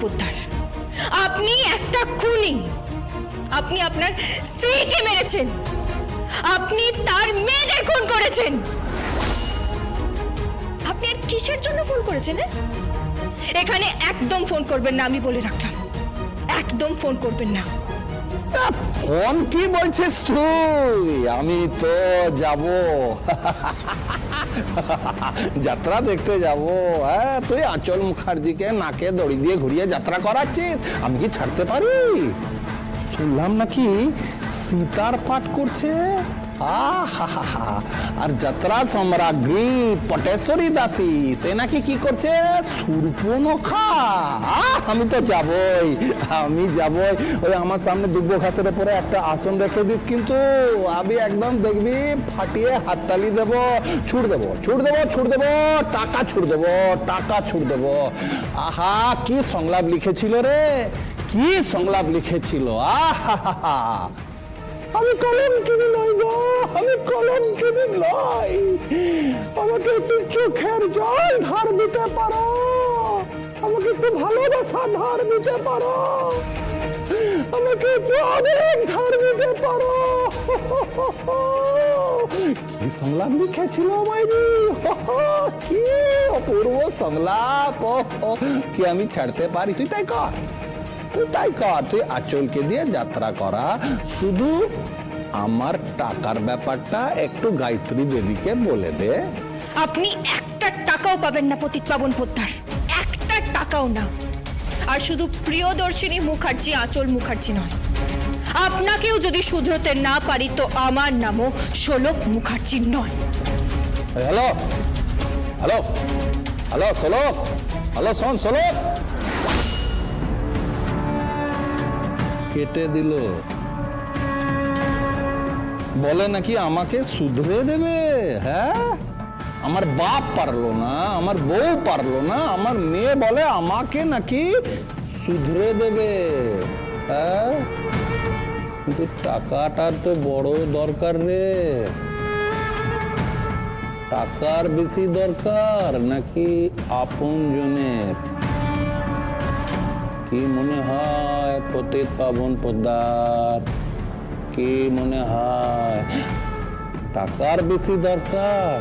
পোদ্দার আপনি একটা খুনি। আপনি আপনার স্ত্রীকে মেরেছেন। আপনি তার মেয়েদের খুন করেছেন। আপনি আর কিসের জন্য ফোন করেছেন হ্যাঁ? এখানে একদম ফোন করবেন না, আমি বলে রাখলাম। একদম ফোন করবেন না। ফোন কি বলছিস তুই? আমি তো যাব। যাত্রা দেখতে যাব। হ্যাঁ তুই আঁচল মুখার্জিকে নাকে দড়ি দিয়ে ঘুরিয়ে যাত্রা করাচ্ছিস? আমি কি ছাড়তে পারি? শুনলাম নাকি সীতার পাঠ করছে। আর যাত্রা সম্রাজ্ঞী পটেশ্বরী দাসী, সে নাকি কি করছে? সুরপনখা আমি তো যাবই। আমি যাবই। ওই আমার সামনে দুব্ব ঘাসের পরে একটা আসন রেখে দিস, কিন্তু আমি একদম দেখবি ফাটিয়ে হাততালি দেব, ছুট দেবো ছুট দেবো ছুট দেবো, টাকা ছুট দেবো, টাকা ছুট দেবো। আহা, কি সংলাপ লিখেছিল রে, কি সংলাপ লিখেছিল আহা আমি কলম কিনে নই গো, আমি কলম কিনে নই আমাকে একটু চোখের জল ধার দিতে পারো। আমাকে একটু ভালোবাসা ধার দিতে পারো। আমাকে একটু আবেগ ধার দিতে পারো। কি সংলাপ লিখেছিল মাইনি কি অপূর্ব সংলাপ। কি আমি ছাড়তে পারি? তুই তাই কর। তুই তাই কর। তুই আঁচলকে দিয়ে যাত্রা করা। শুধু আমার টাকার ব্যাপারটা একটু গায়ত্রী দেবীকে বলে দে। আপনি একটা টাকাও পাবেন না পতিত পাবন পোদ্দার। টাকাও না। আর শুধু প্রিয়দর্শিনী মুখার্জি, আঁচল মুখার্জি নয়। আপনাকেও যদি শুধরোতে না পারি, তো আমার নামও শোলক মুখার্জি নয়। Hello? Hello? Hello, Solok? Hello, শোন, সোলক? কেটে দিল। বলে নাকি আমাকে শুধরে দেবে হ্যাঁ? আমার বাপ পারল না আমার বউ পারল না আমার মেয়ে বলে আমাকে নাকি শুধরে দেবে হ্যাঁ কিন্তু টাকাটার তো বড় দরকার রে টাকার বেশি দরকার নাকি আপন জনের কি মনে হয় পতিত পাবন পদ্মার কি মনে হয় টাকার বেশি দরকার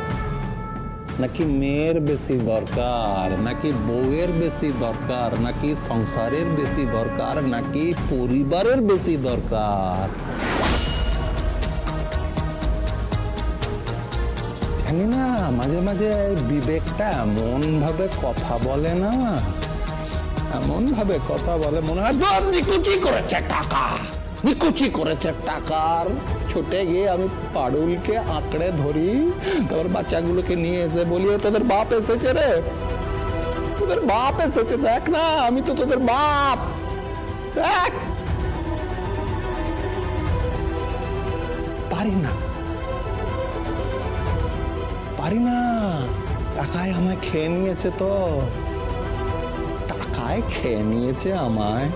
নাকি মেয়ের বেশি দরকার নাকি বউয়ের বেশি দরকার নাকি সংসারের বেশি দরকার নাকি পরিবারের বেশি দরকার? জানি না মাঝে মাঝে বিবেকটা এমন ভাবে কথা বলে না এমন ভাবে কথা বলে মনে হয় "ধুর, নিকুচি করেছে টাকা। নিকুচি করেছে টাকার। ছুটে গিয়ে আমি পাড়ুলকে আঁকড়ে ধরি। তারপর বাচ্চাগুলোকে নিয়ে এসে বলি তোদের বাপ এসেছে রে। তোদের বাপ এসেছে, দেখ না, আমি তো তোদের বাপ। দেখ। পারি না। পারি না। টাকায় আমায় খেয়ে নিয়েছে তো। টাকায় খেয়ে নিয়েছে আমায়।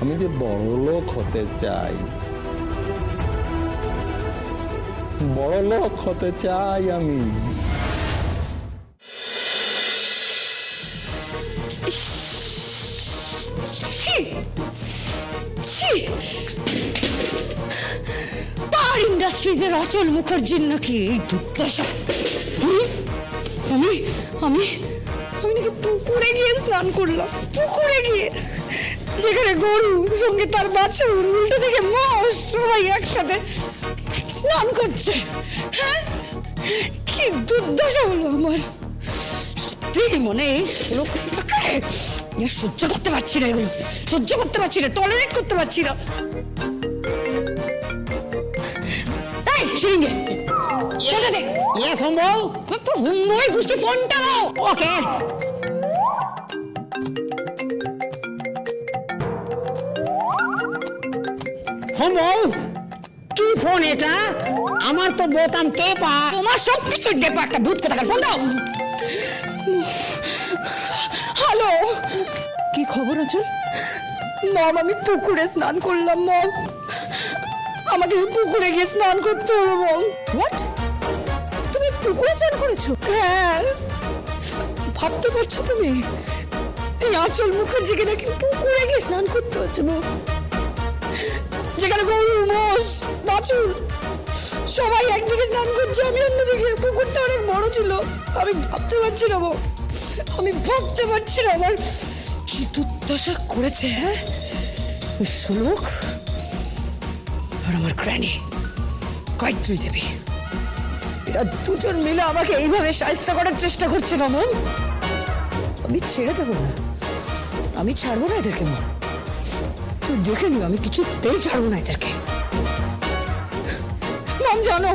আমি যে বড় লোক হতে চাই, বড় লোক হতে চাই আমি। পার ইন্ডাস্ট্রিজের অচল মুখার্জির নাকি এই দুর্দশা? আমি আমি আমি নাকি পুকুরে গিয়ে স্নান করলাম, পুকুরে গিয়ে। যেখানে গরু সঙ্গে তার বাছুর উল্টো থেকে মোষ সবাই একসাথে স্নান করছে। হ্যাঁ? কি দুর্দশা হলো আমার। সত্যি মনে? আর সহ্য করতে পারছি না এগুলো। সহ্য করতে পারছি না টলারেট করতে পারছি না। এই ফোনটা দাও। ওকে। সম্ভব কি ফোন এটা? আমার তো বোতাম টেপা। তোমার সব কিছু দেখব একটা ভূত কোথাকার? ফোন দাও। হ্যালো। কি খবর মম আমি পুকুরে স্নান করলাম মম। আমাকে পুকুরে গিয়ে স্নান করতে হবে মম। হোয়াট তুমি পুকুরে চান করেছ? হ্যাঁ। ভাবতে পারছ তুমি? এই আচল মুখার্জিকে নাকি পুকুরে গিয়ে স্নান করতে হচ্ছে বউ যেখানে গরু, মোষ, বাছুর, সবাই একদিকে স্নান করছে, আমি অন্যদিকে। পুকুরটা অনেক বড় ছিল। আমি ভাবতে পারছি না বউ আমি ভাবতে পারছি না আমার কি দুর্দশা করেছে হ্যাঁ? শ্লোক আর আমার গ্র্যানি, গায়ত্রী দেবী। এরা দুজন মিলে আমাকে এইভাবে সাহায্য করার চেষ্টা করছে না মন আমি ছেড়ে দেবো না। আমি ছাড়বো না এদেরকে মন তুই দেখে নিও, আমি কিছুতেই ছাড়বো না এদেরকে। মম জানো?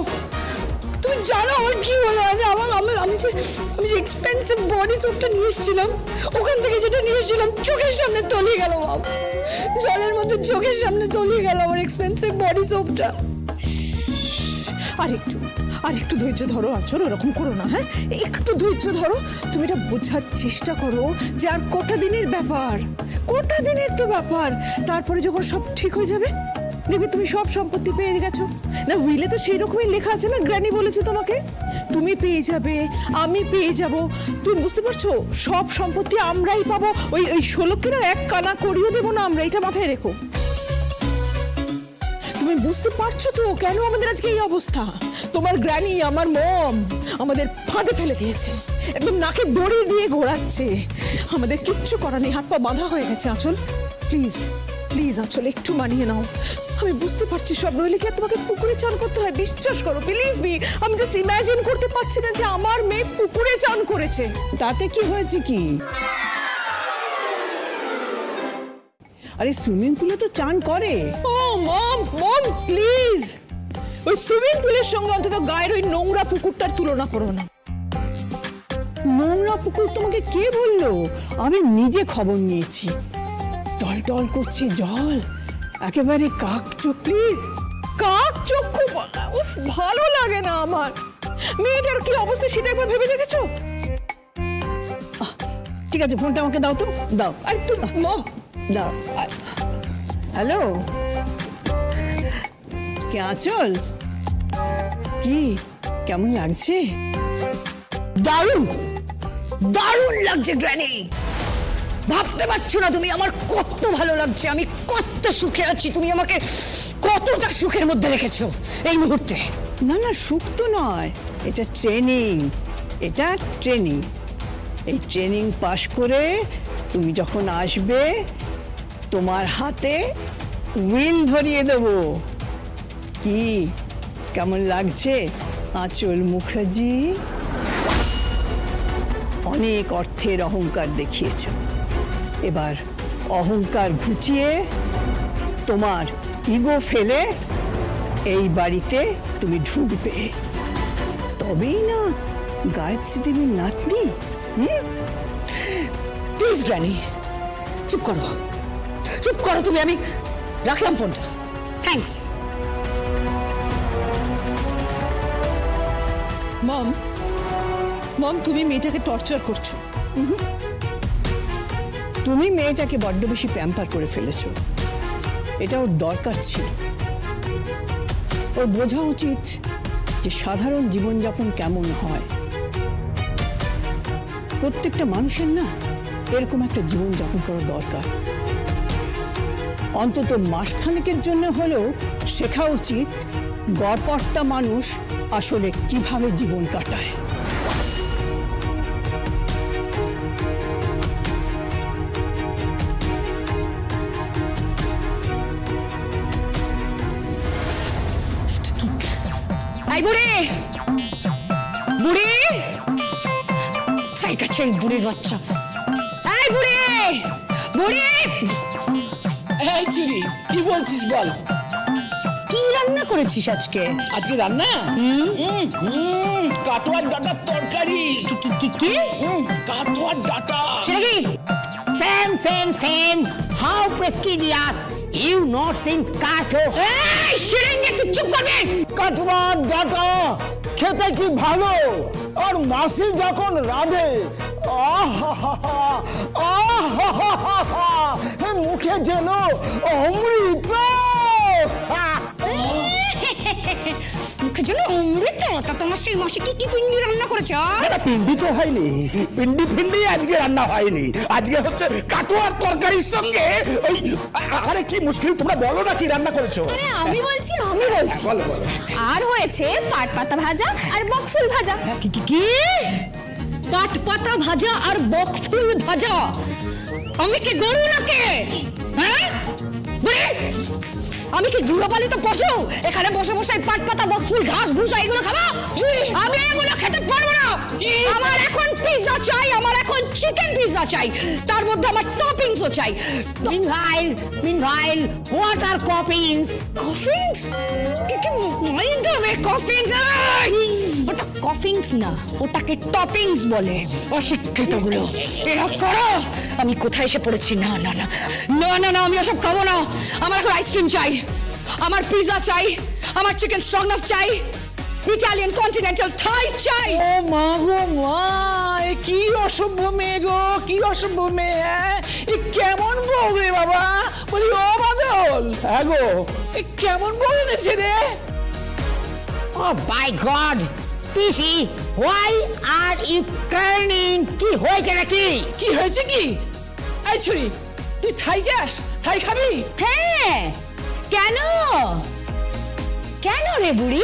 তুমি জানো আমার কি হলো? আজ আমার আমার আমি যে আমি যে এক্সপেন্সিভ বডি সোপটা নিয়ে এসেছিলাম, ওখান থেকে যেটা নিয়ে এসেছিলাম, চোখের সামনে তলিয়ে গেল মম জলের মধ্যে চোখের সামনে তলিয়ে গেল আমার এক্সপেন্সিভ বডি সোপটা আর একটু আর একটু ধৈর্য ধরো আচর ওরকম করো না হ্যাঁ? একটু ধৈর্য ধরো, তুমি এটা বোঝার চেষ্টা করো যে আর কটা দিনের ব্যাপার, কটা দিনের তো ব্যাপার? তারপরে যখন সব ঠিক হয়ে যাবে, দেখবে তুমি সব সম্পত্তি পেয়ে গেছো। না উইলে তো সেই রকমই লেখা আছে না, গ্র্যানি বলেছে তোমাকে? তুমি পেয়ে যাবে, আমি পেয়ে যাব। তুমি বুঝতে পারছ? সব সম্পত্তি আমরাই পাবো, ওই ওই ষোলোকে না এক কানা করিয়ে দেবো না আমরা, এটা মাথায় রেখো। বুঝতে পারছ তো কেন আমাদের আজকে এই অবস্থা? তোমার গ্র্যানি, আমার মম, আমাদের ফাঁদে ফেলে দিয়েছে। একদম নাকে দড়ি দিয়ে ঘোরাচ্ছে। আমাদের কিচ্ছু করার নেই, হাত পা বাঁধা হয়ে গেছে, আঁচল। প্লিজ প্লিজ, আঁচল, একটু মানিয়ে নাও। আমি বুঝতে পারছি সব, নইলে কি তোমাকে পুকুরে চান করতে হয়? বিশ্বাস করো বিলিভ মি আমি জাস্ট ইমাজিন করতে পারছি না যে আমার মেয়ে পুকুরে চান করেছে। তাতে কি হয়েছে কি? আরে সুইমিং পুলে তো চান করে। ও মম মম প্লিজ ওই সুইমিং পুলের সঙ্গে অন্তত গায়ের ওই নোংরা পুকুরটার তুলনা করো না। নোংরা পুকুর তোমাকে কে বলল? আমি নিজে খবর নিয়েছি। টল টল করছে জল। একেবারে কাক চোখ প্লিজ কাক চক্ষু উফ ভালো লাগে না আমার। মেয়েটার কি অবস্থা সেটা একবার ভেবে দেখেছ? ঠিক আছে ফোনটা আমাকে দাও তো। দাও। আর তুমি মম দাও হ্যালো? কে আচল? কি কেমন লাগছে? দারুণ! দারুণ লাগছে গ্র্যানি! ভাবতে পারছ না তুমি আমার কত ভালো লাগছে আমি কত সুখে আছি তুমি আমাকে কতটা সুখের মধ্যে রেখেছো এই মুহূর্তে। না না সুখ তো নয় এটা ট্রেনিং এটা ট্রেনিং। এই ট্রেনিং পাশ করে তুমি যখন আসবে তোমার হাতে উইল ধরিয়ে দেব। কি? কেমন লাগছে? আঁচল মুখার্জি। অনেক অর্থের অহংকার দেখিয়েছ। এবার অহংকার ঘুচিয়ে তোমার ইগো ফেলে এই বাড়িতে তুমি ঢুকবে। তবেই না গায়ত্রী দেবীর নাতনি প্লিজ গ্র্যানি চুপ করো। চুপ করো তুমি আমি রাখলাম ফোনটা। থ্যাঙ্কস মম মম তুমি মেয়েটাকে টর্চার করছ। তুমি মেয়েটাকে বড্ড বেশি প্যাম্পার করে ফেলেছো। এটা ওর দরকার ছিল। ওর বোঝা উচিত যে সাধারণ জীবনযাপন কেমন হয়। প্রত্যেকটা মানুষের না এরকম একটা জীবনযাপন করা দরকার। অন্তত মাসখানেকের জন্য হলেও শেখা উচিত গড়পড়তা মানুষ আসলে কীভাবে জীবন কাটায়। বুড়ি! বুড়ির বাচ্চা। বুড়ি! বুড়ি! কি বলছিস বল? কি রান্না করেছিস আজকে? আজকে রান্না? হুম, কাটোয়ার ডাটার তরকারি। কি কি কাটোয়ার ডাটা। সেটা কি? Same, same, same. How prestigious. You not seen কাটো? এই শিরিঙ্গে তুই চুপ করবি। কাটোয়ার ডাটা খেতে কি ভালো? আর মাসি যখন রাধে মুখে যেন অমৃত আহ! মুখে মাসের জন্য অমৃত? তা তোমার সেই মাসে কি কি পিন্ডি রান্না করেছ? এটা পিন্ডি তো হয়নি। পিন্ডি ফিন্ডি আজকে রান্না হয়নি। আজকে হচ্ছে কাটোয়ার তরকারির সঙ্গে ওই আরে কি মুশকিল তোমরা বলো না কি রান্না করেছ? আরে আমি বলছি আমি বলছি। বলো বলো। আর হয়েছে পাট পাতা ভাজা আর বকফুল ভাজা। কি কি? কি পাট পাতা ভাজা আর বকফুল ভাজা। আমি কি গরু নাকি? হ্যাঁ? আমি কি গৃহপালিত পশু? এখানে বসে বসে পাট পাতা বকফুল, ঘাস, ভুসা এগুলো খাব? আমি এগুলো খেতে পারব না। আমার এখন পিৎজা চাই, আমার এখন চিকেন পিৎজা চাই। তার মধ্যে আমার টপিংসও চাই। মিনভাইল মিনভাইল হোয়াট আর কপিংস কফিংস কি কি মাইন্ড হবে? কফিংস ওটা কফিংস না, ওটাকে টপিংস বলে অশিক্ষিতগুলো এরা করো? আমি কোথায় এসে পড়েছি? না না না। না না না, আমি ওসব খাব না। আমার এখন আইসক্রিম চাই, আমার পিৎজা চাই, আমার চিকেন স্ট্রগনফ চাই ইটালিয়ান কন্টিনেন্টাল থাই চাই। ও মা গো মা কি অসভ্য মেয়ে গো, কি অসভ্য মেয়ে? এ কেমন বউ রে বাবা? বলি, ও বাদল। হ্যাঁ গো, এ কেমন বউ এনেছে রে? ও বাই গড পিসি হোয়াই আর ইউ টার্নিং কি হয়েছে নাকি? কি হয়েছে কি? আই ছুরি তুই থাই যাস? থাই খাবি? হ্যাঁ। কেন? কেন রে বুড়ি?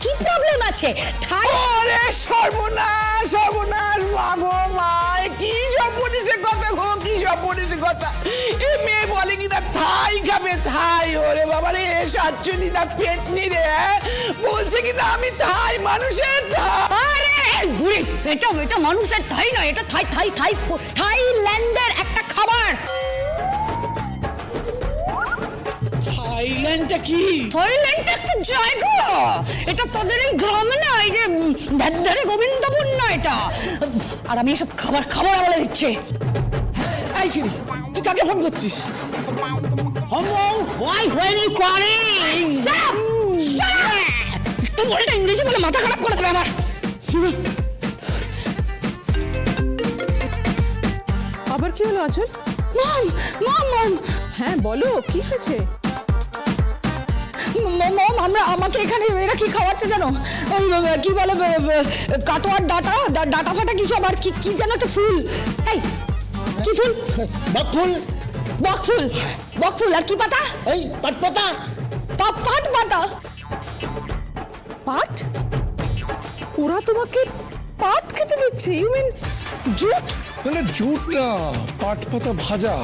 কি প্রবলেম আছে? থাই ওরে সর্বনাশ সর্বনাশ মা গো মা। কি সব পুলিশের কথা গো, কি সব পুলিশের কথা? এ মেয়ে বলে কি না, থাই খাবে, থাই, ওরে বাবা রে সাতচুনি না পেটনি রে? বলছে কি না, আমি থাই, মানুষের আরে বুড়ি এটা এটা মানুষের থাই নয়, এটা থাই থাই থাই, থাইল্যান্ডের একটা খাবার। থাইল্যান্ডটা কি? থাইল্যান্ড একটা জায়গা এটা তোদের এই গ্রামে না এই যে ধারে গোবিন্দপুর না এটা? আর আমি এসব খাবার খাবার বলে দিচ্ছে। এই ছুরি তুই কাকে ফোন করছিস? হোমো হোয়াই হোয়েন ইউ কলিং তো বলটা ইংরেজি বলে মাথা খারাপ করে দেবে আমার। আবার কি হলো আচল? মাম মাম মাম। হ্যাঁ বলো কি হয়েছে? মম আমরা আমাকে এখানে এরা কি খাওয়াচ্ছে জানো? ওই কি বলে কাটোয়ার ডাটা ডাটা ফাটা কি সব? আর কি কি যেন একটা ফুল? এই কি ফুল? বকফুল বক ফুল বক ফুল আর কি পাতা? এই পাটপাতা পা- পাট পাতা। পাট? ওরা তোমাকে পাট খেতে দিচ্ছে ইউ মিন জুট? না না জুট না পাট পাতা ভাজা।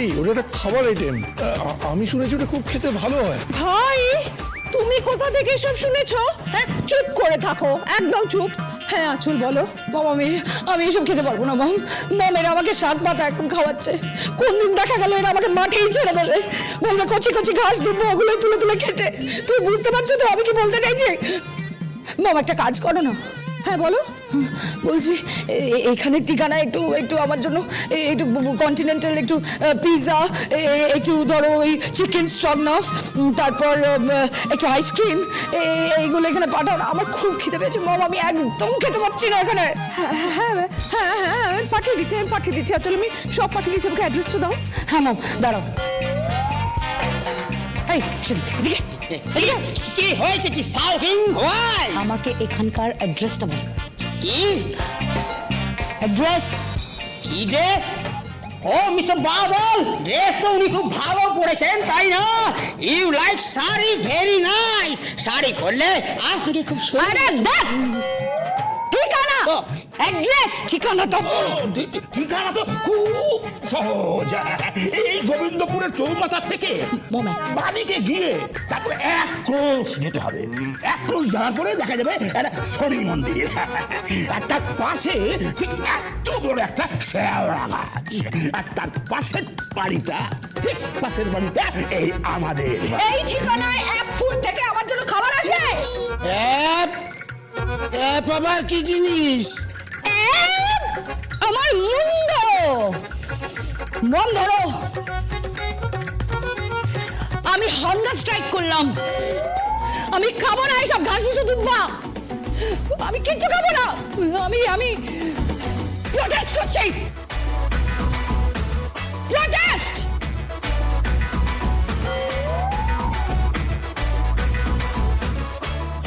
এই, ওটা একটা খাবার আইটেম আমি শুনেছি ওটা খুব খেতে ভালো হয়। ভাই, তুমি কোথা থেকে এসব শুনেছো? হ্যাঁ চুপ করে থাকো, একদম চুপ। হ্যাঁ আচল বলো। বাবা, আমি আমি এসব খেতে পারব না, মাম। মাম, এরা আমাকে শাক পাতা এখন খাওয়াচ্ছে। কোন দিন দেখা গেল এরা আমাকে মাঠেই ছেড়ে দেবে। বলবে, কচি কচি ঘাস দেবো, ওগুলো তুলে তুলে খেতে। তুমি বুঝতে পারছ তো, আমি কি বলতে চাইছি? মাম, একটা কাজ করো না। হ্যাঁ বলো। বলছি এখানে ঠিকানা একটু একটু আমার জন্য একটু কন্টিনেন্টাল একটু পিৎজা একটু ধরো ওই চিকেন স্টগনফ তারপর একটু আইসক্রিম এইগুলো এখানে পাঠাও না। আমার খুব খিদে পেয়েছে মাম আমি একদম খেতে পারছি না এখানে। হ্যাঁ হ্যাঁ হ্যাঁ হ্যাঁ হ্যাঁ আমি পাঠিয়ে দিচ্ছি আমি পাঠিয়ে দিচ্ছি। আচল আমি সব পাঠিয়ে দিচ্ছি আমাকে অ্যাড্রেসটা দাও। হ্যাঁ মাম দাঁড়াও। কি হয়েছে? কি সাউথিং হোয়াই আমাকে এখানকার অ্যাড্রেসটা বল। কি? অ্যাড্রেস কি ড্রেস ও মিস্টার বাদল ড্রেস তো উনি খুব ভালো পড়েছেন তাই না? You like sari? Very nice sari পরলে আপনাকে খুব সুন্দর আরে দেখ। অ্যাড্রেস ঠিকানা তো। ঠি- ঠিকানা তো খুব সহজ। এই গোবিন্দপুরের চৌমাথা থেকে বাড়িতে গিয়ে তারপরে এক ক্রোশ যেতে হবে। এক ক্রোশ যাওয়ার পরে দেখা যাবে একটা শনি মন্দির। আর তার পাশে ঠিক এত বড় একটা শেওড়া গাছ। আর তার পাশের বাড়িটা ঠিক পাশের বাড়িটা এই আমাদের। বাড়ি। এই ঠিকানায় এক ফুট অ্যাপ আবার কি জিনিস? আমার মুন্ড। মন ধরো। আমি হাঙ্গার স্ট্রাইক করলাম। আমি খাব না, এইসব ঘাস ভুষো দুব্বা আমি কিচ্ছু খাব না। আমি আমি প্রোটেস্ট করছি।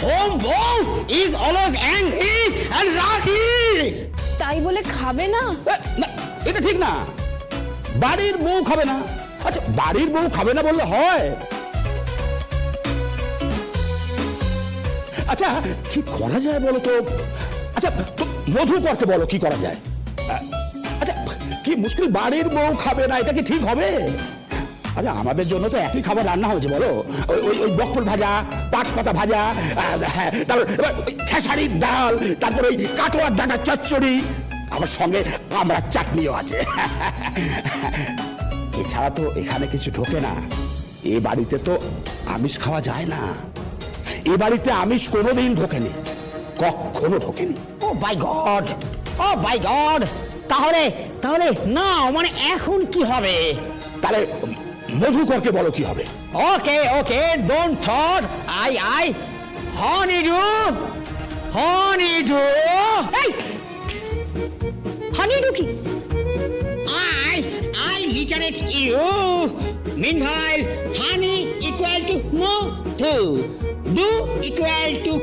Home boy is always angry and রাগি তাই বলে খাবে না? না এটা ঠিক না। বাড়ির বউ খাবে না। আচ্ছা বাড়ির বউ খাবে না বললে হয়। আচ্ছা কি করা যায় বলো তো? আচ্ছা তো মধুকরকে বলো কি করা যায়? আ- আচ্ছা কি মুশকিল বাড়ির বউ খাবে না এটা কি ঠিক হবে? আচ্ছা আমাদের জন্য তো একই খাবার রান্না হয়েছে বলো। ওই ওই ওই বকফুল ভাজা পাট পাতা ভাজা হ্যাঁ তারপর খেসারির ডাল তারপর ওই কাটোয়ার ডাটা চচ্চড়ি আমার সঙ্গে আমরা চাটনিও আছে। এছাড়া তো এখানে কিছু ঢোকে না। এ বাড়িতে তো আমিষ খাওয়া যায় না। এ বাড়িতে আমিষ কোনোদিন ঢোকেনি কখনো ঢোকেনি। Oh by God oh by God. তাহলে তাহলে না মানে এখন কি হবে? তাহলে মধুকরকে বলো কি হবে okay okay don't thought I I honey do honey do এই হানি ঢুকি I, I literate you. Meanwhile, honey equal to no to. Do equal to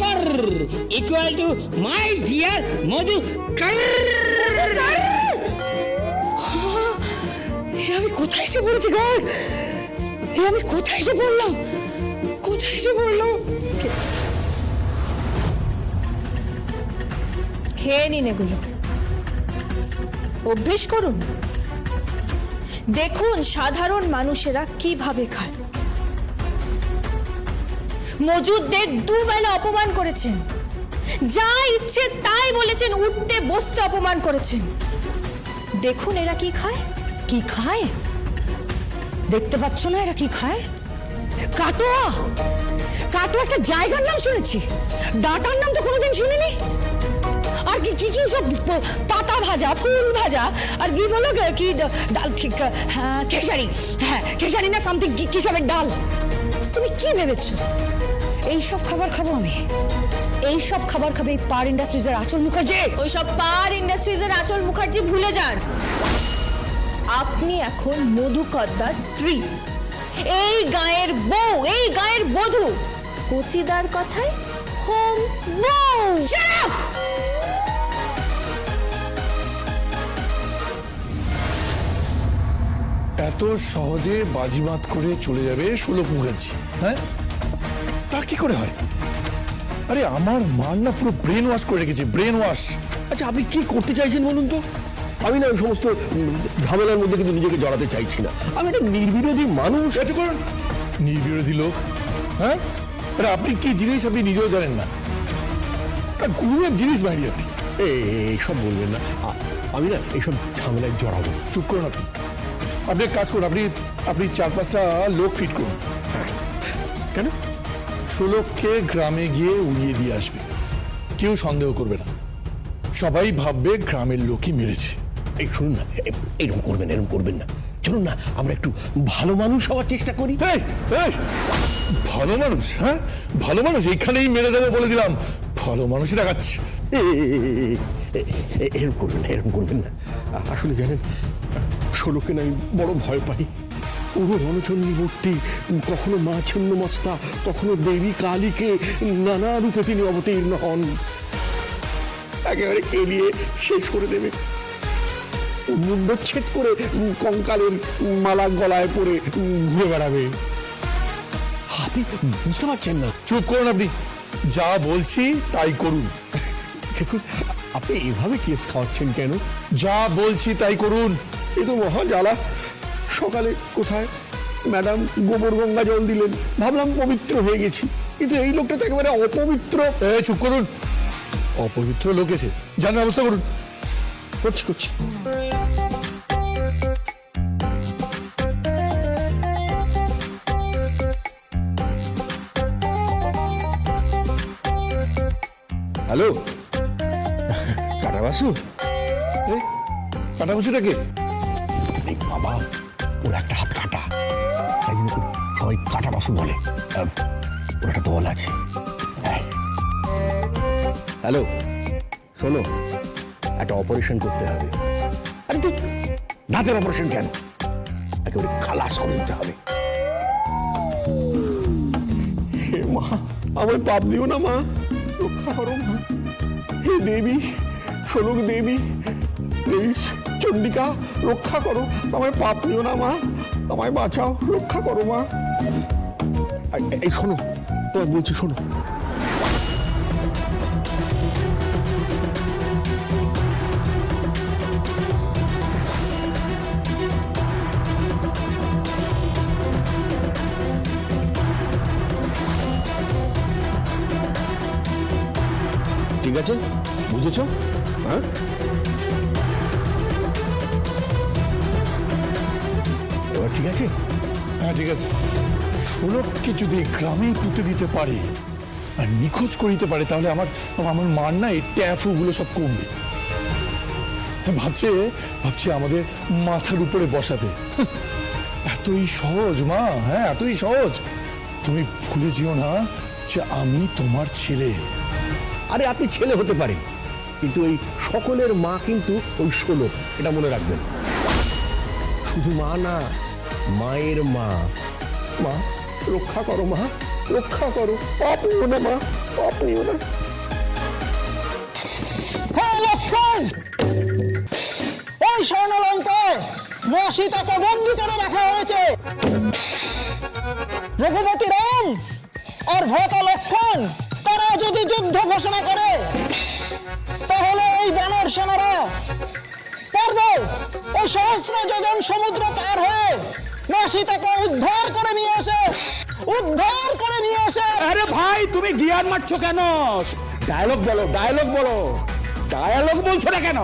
kar equal to my dear Madhu kar. আমি কোথায় এসে পড়েছি god? এ আমি কোথায় এসে পড়লাম? কোথায় এসে পড়লাম? খেয়ে নিন এগুলো। অভ্যেস করুন। দেখুন সাধারণ মানুষেরা কীভাবে খায়। মজুদদের দুবেলা অপমান করেছেন। যা ইচ্ছে তাই বলেছেন, উঠতে বসতে অপমান করেছেন। দেখুন এরা কি খায়। কি খায়? দেখতে পাচ্ছ না এরা কি খায়? কাটোয়া! কাটোয়া একটা জায়গার নাম শুনেছি। ডাটার নাম তো কোনোদিন শুনিনি। আর কি কি কি সব পাতা ভাজা, ফুল ভাজা, আর কি বলো কি ডাল হ্যাঁ খেসারি। হ্যাঁ খেসারি না সামথিং কি সবের ডাল? তুমি কি ভেবেছো? এই সব খাবার খাব আমি। এই সব খাবার খাবে এই পার ইন্ডাস্ট্রিজের আচল মুখার্জি। ওই সব পার ইন্ডাস্ট্রিজের আচল মুখার্জি ভুলে যান। আপনি এখন মধুকদ্দার স্ত্রী। এই গায়ের বউ এই গায়ের বধূ। কচিদার কথায় হোম বউ। এত সহজে বাজিমাত করে চলে যাবে সুলভ মুখার্জি হ্যাঁ? তা কি করে হয়? আরে আমার মার না পুরো ব্রেন ওয়াশ করে রেখেছে ব্রেন ওয়াশ আচ্ছা আপনি কি করতে চাইছেন বলুন তো? আমি না ওই সমস্ত ঝামেলার মধ্যে কিন্তু নিজেকে জড়াতে চাইছি না। আমি একটা নির্বিরোধী মানুষ। নির্বিরোধী লোক? হ্যাঁ? আপনি কি জিনিস আপনি নিজেও জানেন না? গুরুদেব জিনিস বাইরে আপনি এই- এইসব বলবেন না। আমি না এইসব ঝামেলায় জড়াবো। চুপ করুন আপনি। আপনি এক কাজ করুন আপনি আপনি চার পাঁচটা লোক ফিট করুন। কেন? ষোলককে গ্রামে গিয়ে উড়িয়ে দিয়ে আসবে। কেউ সন্দেহ করবে না। সবাই ভাববে গ্রামের লোকই মেরেছে। এই শুনুন না এরকম করবেন এরকম করবেন না। চলুন না আমরা একটু ভালো মানুষ হওয়ার চেষ্টা করি। এই, এই, ভালো মানুষ হ্যাঁ? ভালো মানুষ এইখানেই মেরে দেবো বলে দিলাম। ভালো মানুষই দেখাচ্ছি। এ- করবেন না এরকম করবেন না। আ- আসলে জানেন ষোলোকে না আমি বড় ভয় পাই। পুরো রণচন্ডী মূর্তি কখনো মা ছিন্নমস্তা কখনো দেবী কালীকে নানা রূপে তিনি অবতীর্ণ হন। একেবারে কেলিয়ে শেষ করে দেবে। মুন্ডচ্ছেদ করে কঙ্কালের মালা গলায় পরে ঘুরে বেড়াবে। আপনি বুঝতে পারছেন না। চুপ করুন আপনি। যা বলছি তাই করুন। দেখুন আপনি এভাবে কেস খাওয়াচ্ছেন কেন? যা বলছি তাই করুন। এ তো মহা জ্বালা। সকালে কোথায় ম্যাডাম গোবর গঙ্গা জল দিলেন? ভাবলাম পবিত্র হয়ে গেছি। কিন্তু এই লোকটা তো একেবারে অপবিত্র। চুপ করুন। অপবিত্র লোক এসে। যান ব্যবস্থা করুন। করছি করছি। হ্যালো? কাটাবাসু কাটাকুচিটাকে এই বাবা ওর একটা হাত কাটা। তাই জন্য সবাই কাটা বাসু বলে। ওর একটা দল আছে। হ্যালো শোনো একটা অপারেশন করতে হবে। আরে তুই দাঁতের অপারেশন কেন? একেবারে খালাস করে দিতে হবে। মা আমায় পাপ দিও না মা। রক্ষা করো মা। হে দেবী সোলক দেবী দেবী চণ্ডিকা, রক্ষা করো। আমায় পাপ নিও না মা, আমায় বাঁচাও, রক্ষা করো মা। এই শোনো তোমার বলছি, শোনো। ঠিক আছে? বুঝেছ? হ্যাঁ? ঠিক আছে? হ্যাঁ ঠিক আছে। ষোলককে যদি গ্রামেই পুঁতে দিতে পারে আর নিখোঁজ করিতে পারে, তাহলে আমার আমার মার না এই ট্যাফুগুলো সব কমবে। ভাবছে, ভাবছি আমাদের মাথার উপরে বসাবে। এতই সহজ মা হ্যাঁ এতই সহজ। তুমি ভুলে যেও না যে আমি তোমার ছেলে। আরে আপনি ছেলে হতে পারেন। কিন্তু এই সকলের মা কিন্তু ওই ষোলো, এটা মনে রাখবেন। শুধু মা না, মায়ের মা। মা, রক্ষা করো মা, রক্ষা করো। পাপ না মা, পাপ না। ওই স্বর্ণলঙ্কায় মা সীতাকে বন্দি করে রাখা হয়েছে। রঘুপতি রাম আর ভরতা লক্ষণ ঘোষণা করে, তাহলে এই বানর সেনারা পারবে? ওই সহস্র যোজন সমুদ্র পার হয়ে মা উদ্ধার করে নিয়ে আসে উদ্ধার করে নিয়ে আসে আরে ভাই, তুমি গিয়ার মারছো কেন? ডায়লগ বলো ডায়লগ বলো। ডায়লগ বলছো না কেন?